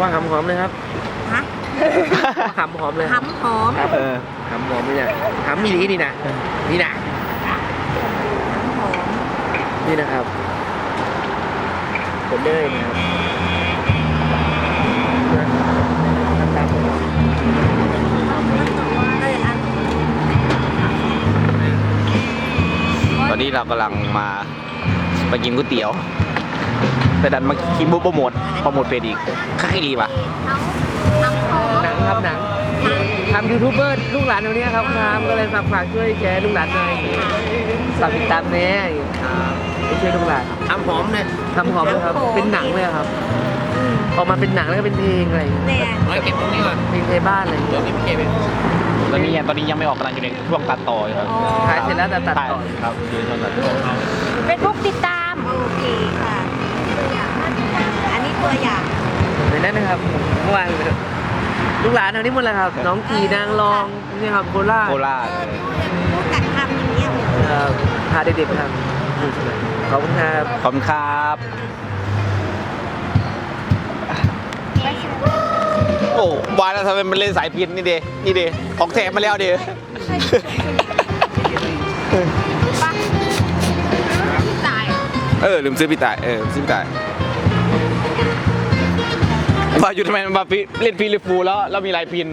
ว่าหำหอมเลยครับฮะว่าหำหอมเลยหำหอมครับเออหำหอมนี่นะหำมีดีนี่นะนี่นะหำหอมนี่นะครับผมเลยนะครับตามเอ้ยอันตอนนี้เรากำลังมาไปกินก๋วยเตี๋ยว แต่ดันมาคิมบุโปรโมทโปรโมทเพจอีกค่าขี้รีป่ะเขาหำหอมหนังครับหนังทำยูทูบเบอร์ลูกหลานตรงนี้ยครับทำก็เลยฝากฝากช่วยแชร์ลูกหลานหน่อยฝากติดตามแน่ไปช่วยลูกหลานทำหอมเลยทำหอมเลยครับ เป็นหนังเลยครับ ออกมาเป็นหนังแล้วก็เป็นเพลงอะไรอย่างเงี้ยแน่ร้อยเก็บตรงนี้ก่อนเพลงไทยบ้านอะไรอย่างเงี้ยเก็บตอนนี้ยังตอนนี้ยังไม่ออกกำลังอยู่ในช่วงตัดต่ออยู่ครับอ๋อถ่ายเสร็จแล้วแต่ตัดต่อใช่ครับอยู่ในช่วงตัดต่อเป็นพวกติดตาม โอเคค่ะ อันนี้ตัวอย่าง เหมือ นนั้นนะครับเมื่อวานลูกหลานทางนี้หมดเลยครับ น้องกีนางรองนี่ครับโคราชโคราชพวกกัดคำอย่างเงี้ยเอ่อพาเด็กๆทำขอบคุณครับขอบคุณครับโอ้วายแล้วทำไมมันเล่นสายพินนี่เดนี่เดของแถมมาแล้วเดปะตายเออลืมซื้อพี่ตายเออซื้อพี่ตาย ว่าอยู่ทำไมมันมาฟิเล่นฟีลิฟูแล้วแล้วมีลายพิน